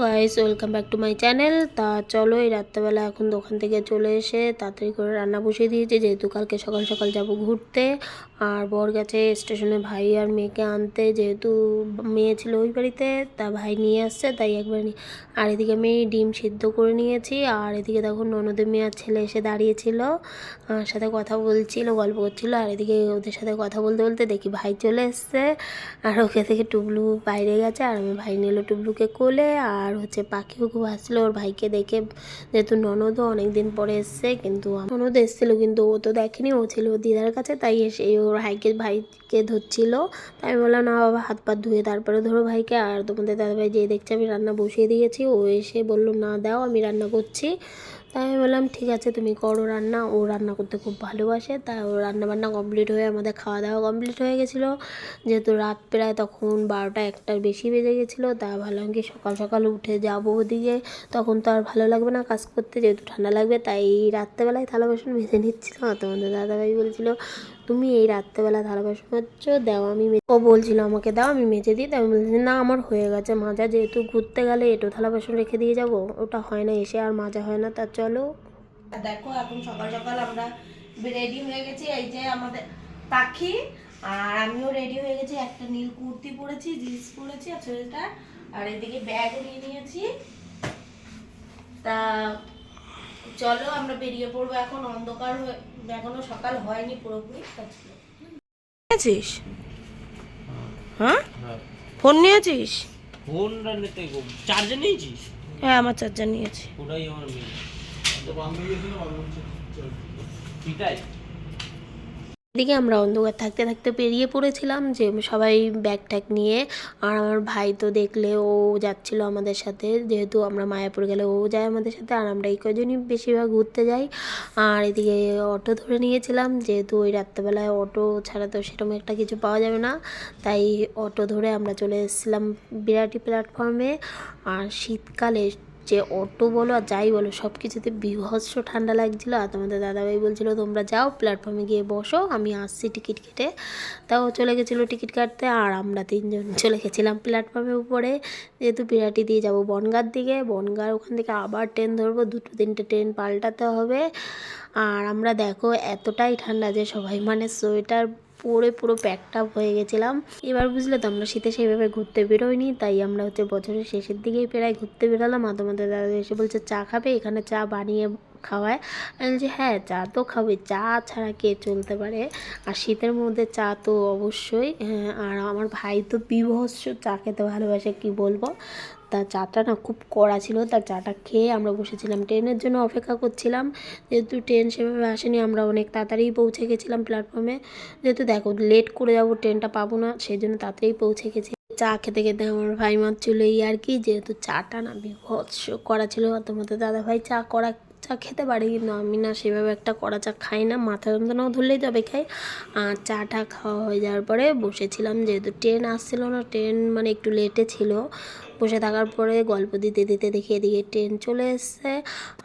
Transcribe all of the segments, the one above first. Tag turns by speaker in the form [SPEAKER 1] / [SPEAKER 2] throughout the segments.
[SPEAKER 1] Guys, welcome back to my channel. তা চলো, এই রাত্রেবেলা এখন দোকান থেকে চলে এসে তাড়াতাড়ি করে রান্না বসিয়ে দিয়েছি। যেহেতু কালকে সকাল সকাল যাব ঘুরতে, আর বর গেছে স্টেশনে ভাই আর মেয়েকে আনতে। যেহেতু মেয়ে ছিল ওই বাড়িতে, তা ভাই নিয়ে আসছে, তাই একবার নি- আর এদিকে আমি ডিম সিদ্ধ করে নিয়েছি। আর এদিকে দেখো ননদের মেয়ে আর ছেলে এসে দাঁড়িয়েছিল আমার সাথে কথা বলছিল, গল্প করছিল। আর এদিকে ওদের সাথে কথা বলতে বলতে দেখি ভাই চলে এসছে, আর ওকে থেকে টুবলু বাইরে গেছে। আর আমি ভাই নিল টুবলুকে কোলে, আর হচ্ছে পাখিও খুব হাসছিল ওর ভাইকে দেখে যেহেতু ননদও অনেক দিন পরে এসছে, কিন্তু ননদ এসেছিল, কিন্তু ও তো দেখেনি, ও ছিল দিদার কাছে, তাই এসে ওর ভাইকে ভাইকে ধরছিল। তাই আমি বললাম, না বাবা, হাত পা ধুয়ে তারপরে ধরো ভাইকে, আর তোমাদের দাদা ভাই যেয়ে দেখছে, আমি রান্না বসিয়ে দিয়েছি। ও এসে বলল, না দাও, আমি রান্না করছি। তাই আমি বললাম, ঠিক আছে, তুমি করো রান্না। ও রান্না করতে খুব ভালোবাসে, তাই ও রান্না বান্না কমপ্লিট হয়ে আমাদের খাওয়া দাওয়া কমপ্লিট হয়ে গেছিল। যেহেতু রাত প্রায় তখন বারোটা একটার বেশি বেজে গেছিল, তা ভাবলাম কি সকাল সকাল উঠে যাব ওদিকে। তখন তো আর ভালো লাগবে না কাজ করতে, যেহেতু ঠান্ডা লাগবে, তাই রাত্রেবেলায় থালা বাসন মেজে নিচ্ছিলাম। তোমাদের দাদাভাই বলছিল তুমি এই রাত্রেবেলা থালা বাসন মাজছো দাও আমি মে-" ও বলছিল আমাকে দাও, আমি মেজে দিই তাই আমি বলছি, না, আমার হয়ে গেছে মাজা, যেহেতু ঘুরতে গেলে এটো থালা বাসন রেখে দিয়ে যাব, ওটা হয় না, এসে আর মাজা হয় না, তা চলো।
[SPEAKER 2] দেখো, এখন সকাল সকাল আমরা রেডি হয়ে গেছি, এই যে আমাদের পাখি, আর আমিও রেডি হয়ে গেছি, একটা নীল কুর্তি পরেছি জিন্স পরেছি, আর ছেলেটা আর এদিকে ব্যাগও নিয়ে নিয়েছি। তা চলো, আমরা বেরিয়ে পড়ব এখন, অন্ধকার হয়ে এখনও সকাল হয়নি পুরোপুরি চলো। নিয়েছিস? হ্যাঁ? ফোন নিয়েছিস?
[SPEAKER 3] ফোনটা নিতে চার্জার নিয়েছিস?
[SPEAKER 2] হ্যাঁ আমার চার্জার নিয়েছি।
[SPEAKER 3] ওটাই আমার মেয়ে
[SPEAKER 1] এদিকে আমরা অন্ধকার থাকতে থাকতে পেরিয়ে পড়েছিলাম যে সবাই ব্যাগ ট্যাগ নিয়ে, আর আমার ভাই তো দেখলে ও যাচ্ছিল আমাদের সাথে, যেহেতু আমরা মায়াপুর গেলে ও যায় আমাদের সাথে, আর আমরা এই কজনই বেশিরভাগ ঘুরতে যাই। আর এদিকে অটো ধরে নিয়েছিলাম, যেহেতু ওই রাত্রেবেলায় অটো ছাড়া তো সেরকম একটা কিছু পাওয়া যাবে না, তাই অটো ধরে আমরা চলে এসেছিলাম বিরাটি প্ল্যাটফর্মে আর শীতকালে যে অটো বলো আর যাই বলো, সব কিছুতে বিভৎস ঠান্ডা লাগছিল। আর তোমাদের দাদাভাই বলছিল, তোমরা যাও প্ল্যাটফর্মে গিয়ে বসো, আমি আসছি টিকিট কেটে। তাও চলে গেছিল টিকিট কাটতে, আর আমরা তিনজন চলে গেছিলাম প্ল্যাটফর্মের উপরে। যেহেতু বিরাটি দিয়ে যাব বনগার দিকে, বনগার ওখান থেকে আবার ট্রেন ধরবো, দুটো তিনটে ট্রেন পাল্টাতে হবে। আর আমরা দেখো, এতটাই ঠান্ডা যে সবাই মানে সোয়েটার পরে পুরো প্যাকড আপ হয়ে গেছিলাম। এবার বুঝলে তো আমরা শীতে সেইভাবে ঘুরতে বেরোইনি তাই আমরা হচ্ছে বছরের শেষের দিকেই প্রায় ঘুরতে বেরোলাম। আর তোমাদের দাদা এসে বলছে চা খাবে? এখানে চা বানিয়ে খাওয়ায়। বলছি হ্যাঁ চা তো খাবে চা ছাড়া কে চলতে পারে? আর শীতের মধ্যে চা তো অবশ্যই হ্যাঁ, আর আমার ভাই তো বিভৎস চা খেতে ভালোবাসে কি বলব? তা চাটা না খুব কড়া ছিল, তার চাটা খেয়ে আমরা বসেছিলাম। ট্রেনের জন্য অপেক্ষা করছিলাম, যেহেতু ট্রেন সেভাবে আসেনি, আমরা অনেক তাড়াতাড়ি পৌঁছে গেছিলাম প্ল্যাটফর্মে যেহেতু দেখো লেট করে যাব, ট্রেনটা পাবো না সেই জন্য তাড়াতাড়ি পৌঁছে গেছি। চা খেতে খেতে আমার ভাই মারছিল এই আর কি, যেহেতু চাটা না বিভৎস করা ছিল তোমাদের দাদা ভাই চা করা চা খেতে পারি, কিন্তু আমি না সেভাবে একটা কড়া চা খাই না, মাথা যন্ত্রণাও ধরলেই তবে খাই। আর চাটা খাওয়া হয়ে যাওয়ার পরে বসেছিলাম, যেহেতু ট্রেন আসছিল না, ট্রেন মানে একটু লেটে ছিল বসে থাকার পরে গল্প দিতে দিতে দেখি এদিকে ট্রেন চলে এসছে।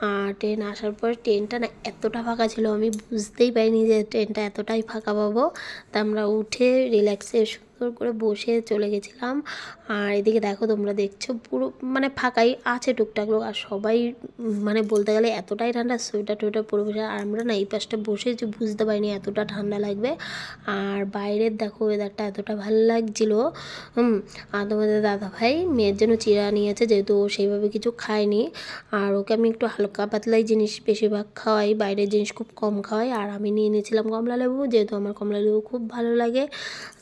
[SPEAKER 1] আর ট্রেন আসার পর ট্রেনটা না এতটা ফাঁকা ছিল, আমি বুঝতেই পারিনি যে ট্রেনটা এতটাই ফাঁকা পাবো। তা আমরা উঠে রিল্যাক্সে সুন্দর করে বসে চলে গেছিলাম। আর এদিকে দেখো তোমরা দেখছ পুরো মানে ফাঁকাই আছে টুকটাক লোক। আর সবাই মানে বলতে গেলে এতটাই ঠান্ডা, সোয়েটার টোয়েটার পরে বসে। আর আমরা না এই পাশটা বসে যে বুঝতে পারিনি এতটা ঠান্ডা লাগবে। আর বাইরের দেখো ওয়েদারটা এতটা ভালো লাগছিল। হুম, আর তোমাদের দাদা ভাই মেয়ের জন্য চিরা নিয়েছে, যেহেতু ও সেইভাবে কিছু খায়নি। আর ওকে আমি একটু হালকা পাতলাই জিনিস বেশিরভাগ খাওয়াই, বাইরের জিনিস খুব কম খাওয়াই। আর আমি নিয়ে নিয়েছিলাম কমলা লেবু যেহেতু আমার কমলা লেবু খুব ভালো লাগে।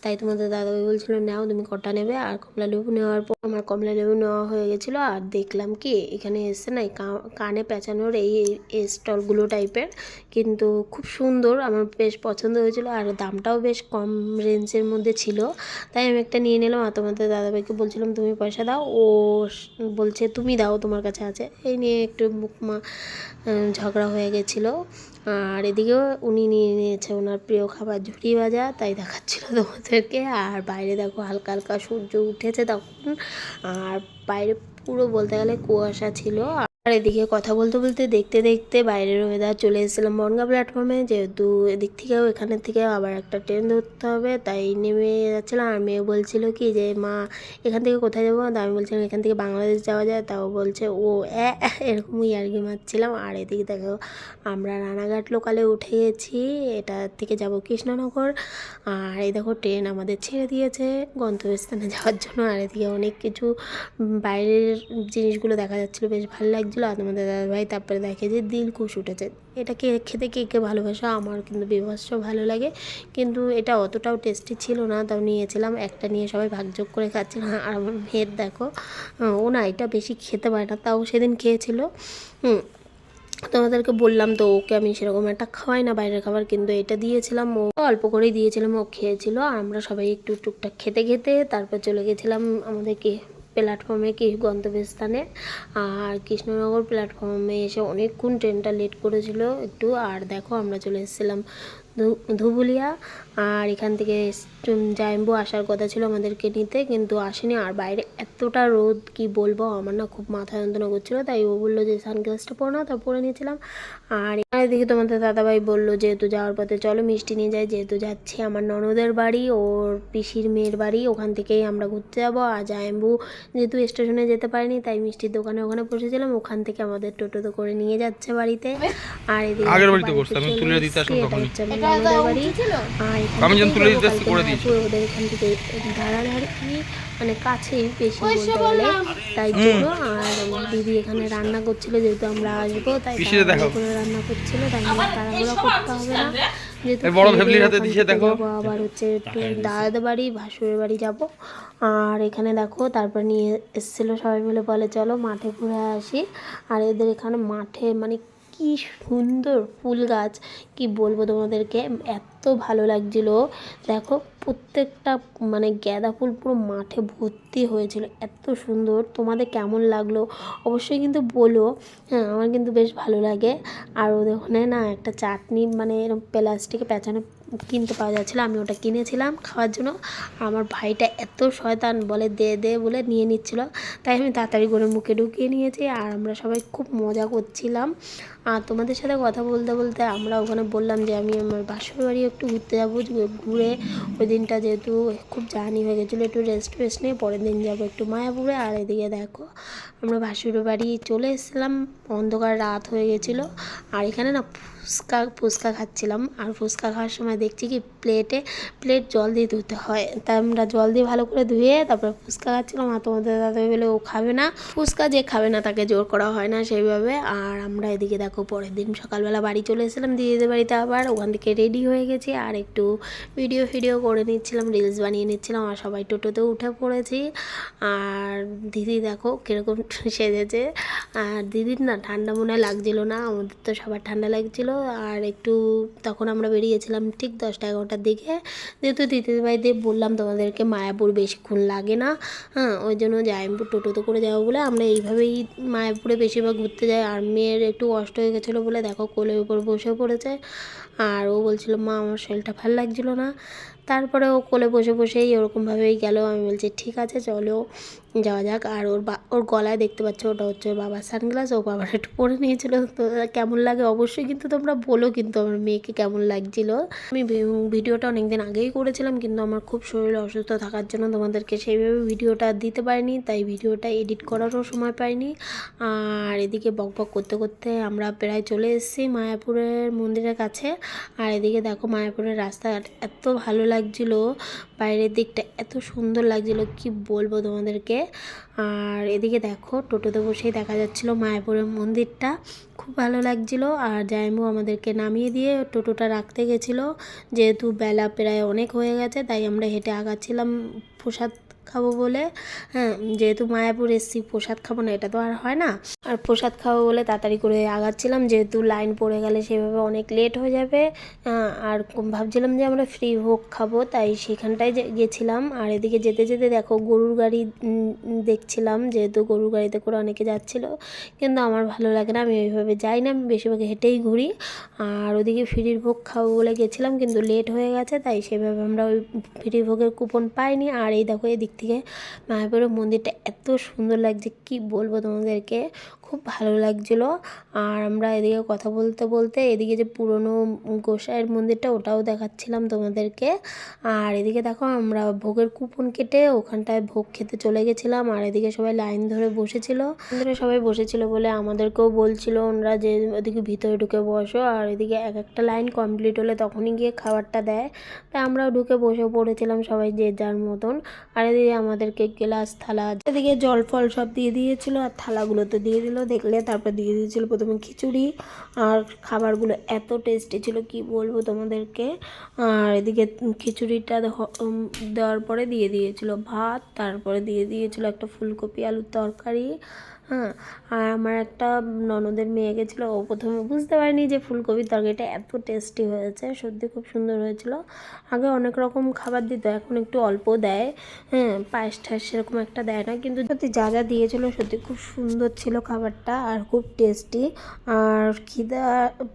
[SPEAKER 1] তাই তোমাদের দাদাভাই বলছিল, নাও তুমি কটা নেবে? আর কমলা লেবু নেওয়ার পর আমার কমলা লেবু নেওয়া হয়ে গেছিল। আর দেখলাম কি, এখানে এসে না কানে পেঁচানোর এই স্টলগুলো টাইপের। কিন্তু খুব সুন্দর, আমার বেশ পছন্দ হয়েছিল। আর দামটাও বেশ কম রেঞ্জের মধ্যে ছিল। তাই আমি একটা নিয়ে নিলাম। আর তোমাদের দাদাভাইকে বলছিলাম, তুমি পয়সা দাও। ও বলছে, তুমি দাও, তোমার কাছে আছে। এই নিয়ে একটু মুখ মা ঝগড়া হয়ে গেছিল। আর এদিকেও উনি নিয়ে নিয়েছে ওনার প্রিয় খাবার ঝুড়ি ভাজা, তাই দেখাচ্ছিল তোমাদেরকে। আর বাইরে দেখো হালকা হালকা সূর্য উঠেছে তখন। আর বাইরে পুরো বলতে গেলে কুয়াশা ছিল। আর এদিকে কথা বলতে বলতে দেখতে দেখতে বাইরের ওয়েদার চলে এসেছিলাম বনগা প্ল্যাটফর্মে যেহেতু এদিক থেকেও এখানের থেকেও আবার একটা ট্রেন ধরতে হবে, তাই নেমে যাচ্ছিলাম। আর মেয়ে বলছিল কি যে, মা, এখান থেকে কোথায় যাব? তা আমি বলছিলাম, এখান থেকে বাংলাদেশ যাওয়া যায়। তাও বলছে, ও এরকমই আর কি মারছিলাম। আর এদিকে দেখো, আমরা রানাঘাট লোকালে উঠে গেছি। এটা থেকে যাব কৃষ্ণনগর। আর এই দেখো ট্রেন আমাদের ছেড়ে দিয়েছে গন্তব্যস্থানে যাওয়ার জন্য। আর এদিকে অনেক কিছু বাইরের জিনিসগুলো দেখা যাচ্ছিল। বেশ ভালো লাগছিল আর তোমাদের দাদাভাই তারপরে দেখে যে দিল দিলকুশ উঠেছে। এটাকে খেতে কে কে ভালোবাসা আমার কিন্তু বিভৎস ভালো লাগে। কিন্তু এটা অতটাও টেস্টি ছিল না, তাও নিয়েছিলাম। একটা নিয়ে সবাই ভাগযোগ করে খাচ্ছিলাম আর আমার মেয়ের দেখো ও না এটা বেশি খেতে পারে না, তাও সেদিন খেয়েছিল। হুম, তোমাদেরকে বললাম তো, ওকে আমি সেরকম একটা খাওয়াই না বাইরের খাবার। কিন্তু এটা দিয়েছিলাম, ও অল্প করেই দিয়েছিলাম ও খেয়েছিল। আর আমরা সবাই একটু টুকটাক খেতে খেতে তারপর চলে গেছিলাম আমাদের কি প্ল্যাটফর্মে কি গন্তব্যস্থানে? আর কৃষ্ণনগর প্ল্যাটফর্মে এসে অনেকক্ষণ ট্রেনটা লেট করেছিল একটু। আর দেখো আমরা চলে এসেছিলাম ধুবুলিয়া। আর এখান থেকে জাইম্বু আসার কথা ছিল আমাদেরকে নিতে কিন্তু আসেনি। আর বাইরে এতটা রোদ কি বলব আমার না খুব মাথা যন্ত্রণা করছিল তাই ও বলল যে সানগ্লাসটা পরো না তা পরে নিয়েছিলাম। আর এদিকে তোমাদের দাদাভাই বলল যেহেতু যাওয়ার পথে চলো মিষ্টি নিয়ে যাই যেহেতু যাচ্ছি আমার ননদের বাড়ি ওর পিসির মেয়ের বাড়ি ওখান থেকেই আমরা ঘুরতে যাব। আর জাইম্বু যেহেতু স্টেশনে যেতে পারিনি তাই মিষ্টির দোকানে ওখানে বসেছিলাম ওখান থেকে আমাদের টোটোতে করে নিয়ে যাচ্ছে বাড়িতে। আর এদিকে বাড়ি। আর
[SPEAKER 4] আমি যখন তুলে দিতে করে দিয়েছি।
[SPEAKER 1] ওদের এখান থেকে ধারাধারি মানে কাছেই বেশি বলতে গেলে। তাই জন্য আর দিদি এখানে রান্না করছিল যেহেতু আমরা আসব তাই করে রান্না করছিল তাই আমার তাড়াহুড়ো করতে হবে না।
[SPEAKER 4] বড়
[SPEAKER 1] দিয়ে
[SPEAKER 4] দেখো।
[SPEAKER 1] আবার হচ্ছে একটু দাদাদের বাড়ি ভাসুরের বাড়ি যাব। আর এখানে দেখো তারপর নিয়ে এসেছিল সবাই মিলে বলে চলো মাঠে ঘুরে আসি। আর এদের এখানে মাঠে মানে কি সুন্দর ফুল গাছ। কি বলব তোমাদেরকে? এত ভালো লাগছিল। দেখো প্রত্যেকটা মানে গাঁদা ফুল পুরো মাঠে ভর্তি হয়েছিল। এত সুন্দর। তোমাদের কেমন লাগল অবশ্যই কিন্তু বলো। হ্যাঁ আমার কিন্তু বেশ ভালো লাগে। আর ওখানে না একটা চাটনি মানে এরকম প্লাস্টিকে পেঁচানো কিনতে পাওয়া যাচ্ছিল, আমি ওটা কিনেছিলাম খাওয়ার জন্য। আমার ভাইটা এত শয়তান বলে দে দে বলে নিয়ে নিচ্ছিল। তাই আমি তাড়াতাড়ি করে মুখে ঢুকিয়ে নিয়েছি আর আমরা সবাই খুব মজা করছিলাম। আর তোমাদের সাথে কথা বলতে বলতে আমরা ওখানে বললাম যে আমি আমার বাসুর বাড়ি একটু ঘুরতে যাব ঘুরে ওই দিনটা যেহেতু খুব জার্নি হয়ে গেছিল, একটু রেস্ট ফেস্ট নিয়ে পরের দিন যাব একটু মায়াপুরে। আর এদিকে দেখো, আমরা বাসুর বাড়ি চলে এসেছিলাম, অন্ধকার রাত হয়ে গেছিল। আর এখানে না ফুচকা ফুচকা খাচ্ছিলাম। আর ফুচকা খাওয়ার সময় দেখছি কি প্লেটে প্লেট জল দিয়ে ধুতে হয়। তাই আমরা জল দিয়ে ভালো করে ধুয়ে তারপরে ফুচকা খাচ্ছিলাম। আর তোমাদের দাদা বলে ও খাবে না। ফুচকা যে খাবে না তাকে জোর করা হয় না সেইভাবে। আর আমরা এদিকে দেখো পরের দিন সকালবেলা বাড়ি চলে এসেছিলাম দিদিদের বাড়িতে আবার। ওখান থেকে রেডি হয়ে গেছি। আর একটু ভিডিও ফিডিও করে নিচ্ছিলাম রিলস বানিয়ে নিচ্ছিলাম। আর সবাই টোটোতে উঠে পড়েছি। আর দিদি দেখো কীরকম সেজেছে। আর দিদির না ঠান্ডা মনে লাগছিল না। আমাদের তো সবার ঠান্ডা লাগছিল। আর একটু তখন আমরা বেরিয়েছিলাম ঠিক দশটা এগারোটার দিকে। যেহেতু দিদির দিয়ে বললাম তোমাদেরকে মায়াপুর বেশিক্ষণ লাগে না হ্যাঁ ওই জন্য জাইমপুর টোটোতে করে যাব বলে আমরা এইভাবেই মায়াপুরে বেশিরভাগ ঘুরতে যাই। আর মেয়ের একটু কষ্ট হয়ে গেছিল বলে দেখো কোলের উপর বসে পড়েছে। আর ও বলছিল, মা, আমার শরীরটা ভালো লাগছিল না। তারপরে ও কোলে বসে বসেই ওরকমভাবেই গেল। আমি বলছি, ঠিক আছে, চলো যাওয়া যাক। আর ওর বা, ওর গলায় দেখতে পাচ্ছ, ওটা হচ্ছে ওর বাবার সানগ্লাস ও বাবার একটু পরে নিয়েছিল। তো কেমন লাগে অবশ্যই কিন্তু তোমরা বলো, কিন্তু আমার মেয়েকে কেমন লাগছিল। আমি ভিডিওটা অনেকদিন আগেই করেছিলাম, কিন্তু আমার খুব শরীর অসুস্থ থাকার জন্য তোমাদেরকে সেইভাবে ভিডিওটা দিতে পারিনি, তাই ভিডিওটা এডিট করারও সময় পাইনি। আর এদিকে বক বক করতে করতে আমরা প্রায় চলে এসেছি মায়াপুরের মন্দিরের কাছে। আর এদিকে দেখো মায়াপুরের রাস্তাঘাট এত ভালো লাগছিল। বাইরের দিকটা এত সুন্দর লাগছিল, কি বলব তোমাদেরকে? আর এদিকে দেখো, টোটোতে বসেই দেখা যাচ্ছিল মায়াপুরের মন্দিরটা। খুব ভালো লাগছিল, আর জায়মু আমাদেরকে নামিয়ে দিয়ে টোটোটা রাখতে গেছিল। যেহেতু বেলা প্রায় অনেক হয়ে গেছে, তাই আমরা হেঁটে আগাচ্ছিলাম প্রসাদ খাব বলে হ্যাঁ যেহেতু মায়াপুর এসছি, প্রসাদ খাব না, এটা তো আর হয় না। আর প্রসাদ খাব বলে তাড়াতাড়ি করে আগাচ্ছিলাম, যেহেতু লাইন পড়ে গেলে সেভাবে অনেক লেট হয়ে যাবে। আর ভাবছিলাম যে আমরা ফ্রি ভোগ খাব, তাই সেখানটায় গেছিলাম। আর এদিকে যেতে যেতে দেখো, গরুর গাড়ি দেখছিলাম, যেহেতু গরুর গাড়িতে করে অনেকে যাচ্ছিল। কিন্তু আমার ভালো লাগে না, আমি ওইভাবে যাই না, আমি বেশিরভাগ হেঁটেই ঘুরি। আর ওদিকে ফ্রির ভোগ খাব বলে গেছিলাম, কিন্তু লেট হয়ে গেছে, তাই সেভাবে আমরা ওই ফ্রি ভোগের কুপন পাইনি। আর এই দেখো, এদিক থেকে মায়াপুরের মন্দিরটা এত সুন্দর লাগছে কি বলব তোমাদেরকে? খুব ভালো লাগছিল। আর আমরা এদিকে কথা বলতে বলতে এদিকে যে পুরনো গোসাইয়ের মন্দিরটা ওটাও দেখাচ্ছিলাম তোমাদেরকে। আর এদিকে দেখো আমরা ভোগের কুপন কেটে ওখানটায় ভোগ খেতে চলে গেছিলাম। আর এদিকে সবাই লাইন ধরে বসেছিল। ধরে সবাই বসেছিল বলে আমাদেরকেও বলছিল ওনারা যে ওদিকে ভিতরে ঢুকে বসো। আর এদিকে এক একটা লাইন কমপ্লিট হলে তখনই গিয়ে খাবারটা দেয়। তাই আমরাও ঢুকে বসে পড়েছিলাম সবাই যে যার মতন। আর এদিকে আমাদেরকে গ্লাস থালা এদিকে জল ফল সব দিয়ে দিয়েছিল আর থালাগুলো তো দিয়ে দিল দেখলে, তারপর দিয়ে দিয়েছিল প্রথমে খিচুড়ি আর খাবারগুলো এত টেস্টি ছিল, কি বলব তোমাদেরকে? আর এদিকে খিচুড়িটা দেওয়ার পরে দিয়ে দিয়েছিল ভাত, তারপরে দিয়ে দিয়েছিল একটা ফুলকপি আলুর তরকারি হ্যাঁ আর আমার একটা ননদের মেয়ে গেছিল, ও প্রথমে বুঝতে পারেনি যে ফুলকপির তরকারিটা এত টেস্টি হয়েছে, সত্যি খুব সুন্দর হয়েছিল। আগে অনেক রকম খাবার দিত, এখন একটু অল্প দেয় হ্যাঁ পায়েস টায়েস সেরকম একটা দেয় না, কিন্তু সত্যি যা যা দিয়েছিল সত্যি খুব সুন্দর ছিল খাবারটা আর খুব টেস্টি আর খিদা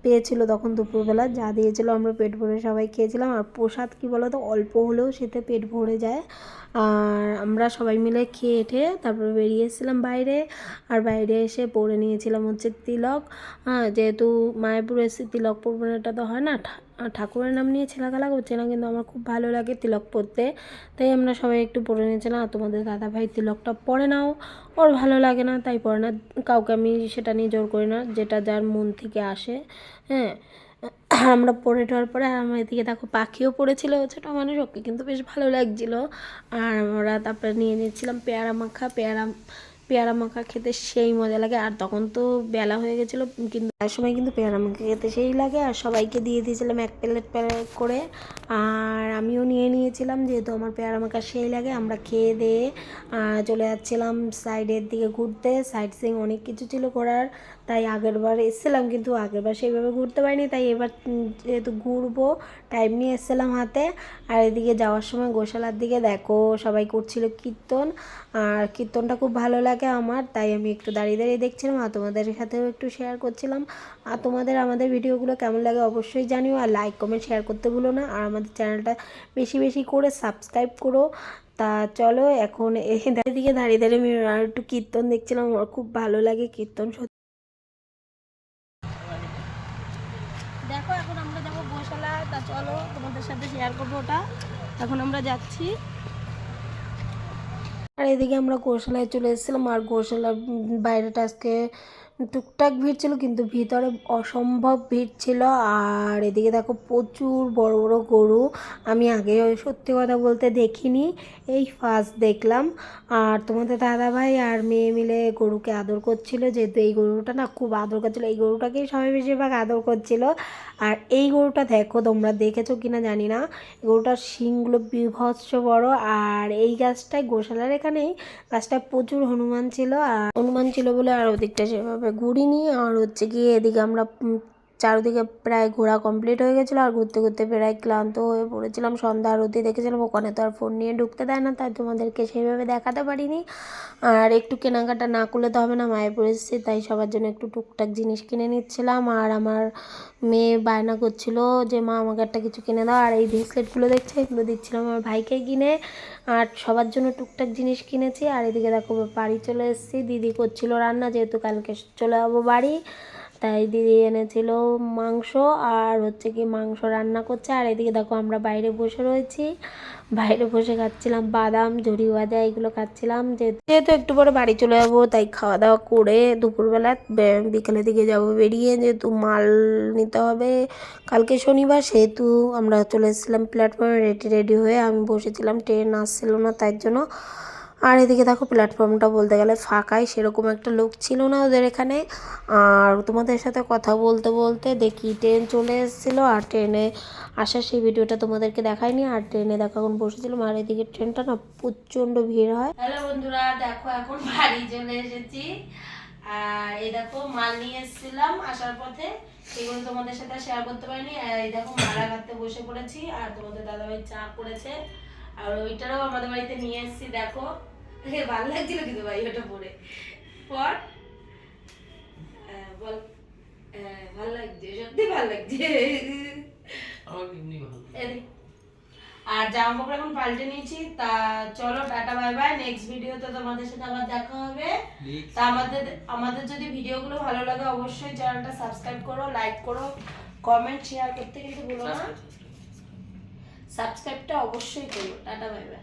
[SPEAKER 1] পেয়েছিল তখন দুপুরবেলা, যা দিয়েছিল আমরা পেট ভরে সবাই খেয়েছিলাম, আর প্রসাদ কি বলো তো অল্প হলেও সেতে পেট ভরে যায়। আর আমরা সবাই মিলে খেয়ে এঠে তারপরে বেরিয়ে এসেছিলাম বাইরে। আর বাইরে এসে পরে নিয়েছিলাম হচ্ছে তিলক। হ্যাঁ যেহেতু মায়াপুরে এসে তিলক পরবো এটা তো হয় না। ঠা- ঠাকুরের নাম নিয়ে ছেলাখেলা করছে না কিন্তু আমার খুব ভালো লাগে তিলক পরতে তাই আমরা সবাই একটু পরে নিয়েছিলাম, আর তোমাদের দাদা ভাই তিলকটা পরে নাও। ওর ভালো লাগে না, তাই পরে না। কাউকে আমি সেটা নিয়ে জোর করি না, যেটা যার মন থেকে আসে। হ্যাঁ আমরা পড়ে টওয়ার পরে আর আমার এদিকে দেখো পাখিও পড়েছিল, ছোটো মানুষ, ওকে কিন্তু বেশ ভালো লাগছিল। আর আমরা তারপরে নিয়ে নিয়েছিলাম পেয়ারা মাখা, পেয়ারা পেয়ারা মাখা খেতে সেই মজা লাগে। আর তখন তো বেলা হয়ে গেছিল, কিন্তু তার সময় কিন্তু পেয়ারা মাখা খেতে সেই লাগে। আর সবাইকে দিয়ে দিয়েছিলাম এক প্লেট প্লেট করে। আর আমিও নিয়ে নিয়েছিলাম, যেহেতু আমার পেয়ারা মাখা সেই লাগে, আমরা খেয়ে দিয়ে চলে যাচ্ছিলাম সাইডের দিকে ঘুরতে। সাইড সিং অনেক কিছু ছিল ঘোরার তাই আগের বার এসেছিলাম, কিন্তু আগের বার সেইভাবে ঘুরতে পারিনি, তাই এবার যেহেতু ঘুরবো টাইম নিয়ে এসেছিলাম হাতে। আর এদিকে যাওয়ার সময় গোশালার দিকে দেখো, সবাই করছিল কীর্তন। আর কীর্তনটা খুব ভালো লাগে আমার, তাই আমি একটু দাঁড়িয়ে দাঁড়িয়ে দেখছিলাম, আর তোমাদের সাথেও একটু শেয়ার করছিলাম। আর তোমাদের আমাদের ভিডিওগুলো কেমন লাগে অবশ্যই জানিও, আর লাইক কমেন্ট শেয়ার করতে ভুলো না। আর আমাদের চ্যানেলটা বেশি বেশি করে সাবস্ক্রাইব করো। তা চলো, এখন এদিকে দাঁড়িয়ে দাঁড়িয়ে আমি একটু কীর্তন দেখছিলাম, আমার খুব ভালো লাগে কীর্তন সত্যি
[SPEAKER 2] দেখো এখন আমরা যাব গোশালা তা চলো তোমাদের সাথে শেয়ার করব ওটা। এখন আমরা যাচ্ছি।
[SPEAKER 1] আর এদিকে আমরা গোশালায় চলে এসেছিলাম, আর গোশালার বাইরেটা আজকে টুকটাক ভিড় ছিল, কিন্তু ভিতরে অসম্ভব ভিড় ছিল। আর এদিকে দেখো প্রচুর বড় বড় গরু। আমি আগে সত্যি কথা বলতে দেখিনি, এই ফার্স্ট দেখলাম। আর তোমাদের দাদা ভাই আর মেয়ে মিলে গরুকে আদর করছিল, যেহেতু এই গরুটা না খুব আদর করছিল, এই গরুটাকেই সবাই বেশিরভাগ আদর করছিল। আর এই গরুটা দেখো তোমরা দেখেছ কি না জানি না গরুটার শিংগুলো বিভৎস বড়। আর এই গাছটায় গোশালার এখানেই গাছটায় প্রচুর হনুমান ছিল, আর হনুমান ছিল বলে আর ওদিকটা সেভাবে ঘুরিনি আর হচ্ছে গিয়ে এদিকে আমরা চারদিকে প্রায় ঘোরা কমপ্লিট হয়ে গেছিল আর ঘুরতে ঘুরতে প্রায় ক্লান্ত হয়ে পড়েছিলাম। সন্ধ্যা আরতি দেখেছিলাম, ওখানে তো আর ফোন নিয়ে ঢুকতে দেয় না, তাই তোমাদেরকে সেইভাবে দেখাতে পারিনি। আর একটু কেনাকাটা না করলে তো হবে না, মায়াপুর এসেছি, তাই সবার জন্য একটু টুকটাক জিনিস কিনে নিচ্ছিলাম। আর আমার মেয়ে বায়না করছিল যে, মা, আমাকে একটা কিছু কিনে দাও। আর এই ব্রেসলেটগুলো দেখছে, এগুলো দিচ্ছিলাম আমার ভাইকে কিনে। আর সবার জন্য টুকটাক জিনিস কিনেছি। আর এদিকে দেখো, বাড়ি চলে এসেছি, দিদি করছিল রান্না, যেহেতু কালকে চলে যাব বাড়ি। তাই দিদি এনেছিল মাংস আর হচ্ছে কি মাংস রান্না করছে। আর এদিকে দেখো আমরা বাইরে বসে রয়েছি। বাইরে বসে খাচ্ছিলাম বাদাম ঝুড়ি ভাজা এগুলো খাচ্ছিলাম। যেহেতু একটু পরে বাড়ি চলে যাব, তাই খাওয়া দাওয়া করে দুপুরবেলা বিকেলের দিকে যাব বেরিয়ে যেহেতু মাল নিতে হবে। কালকে শনিবার সেহেতু আমরা চলে এসেছিলাম প্ল্যাটফর্মে রেডি রেডি হয়ে আমি বসেছিলাম ট্রেন আসছিল না তাই জন্য আর এদিকে দেখো প্ল্যাটফর্মটা বলতে গেলে ফাঁকাই সেরকম একটা লোক ছিল না ওদের এখানে। আর তোমাদের সাথে কথা বলতে বলতে দেখি ট্রেন চলে এসেছিল আর ট্রেনে আসার সেই ভিডিওটা তোমাদেরকে দেখাইনি। আর ট্রেনে দেখো এখন বসেছিলাম, আর এদিকে ট্রেনটা না প্রচণ্ড ভিড় হয়।
[SPEAKER 2] হ্যালো বন্ধুরা, দেখো এখন বাড়ি চলে এসেছি। আর এই দেখো মাল নিয়ে এসেছিলাম আসার পথে। সেগুলো তোমাদের সাথে শেয়ার করতে পারিনি। এই দেখো মালা ঘাটতে বসে পড়েছি। আর তোমাদের দাদাভাই চা করেছে। আর ওইটারও আমাদের বাড়িতে নিয়ে এসেছি, দেখো। এ, ভালো লাগছিল কিন্তু ভাই ওটা পরে পর হ্যাঁ, বল হ্যাঁ, ভালো লাগছে সত্যি ভালো লাগছে।
[SPEAKER 3] আমার এমনি ভালো
[SPEAKER 2] আর জামা কাপড় এখন পাল্টে নিয়েছি তা চলো টাটা বাই বাই নেক্সট ভিডিওতে তোমাদের সাথে আবার দেখা হবে। তা আমাদের আমাদের যদি ভিডিওগুলো ভালো লাগে অবশ্যই চ্যানেলটা সাবস্ক্রাইব করো লাইক করো কমেন্ট শেয়ার করতে কিন্তু ভুলো না। সাবস্ক্রাইবটা অবশ্যই করো। Tata bye bye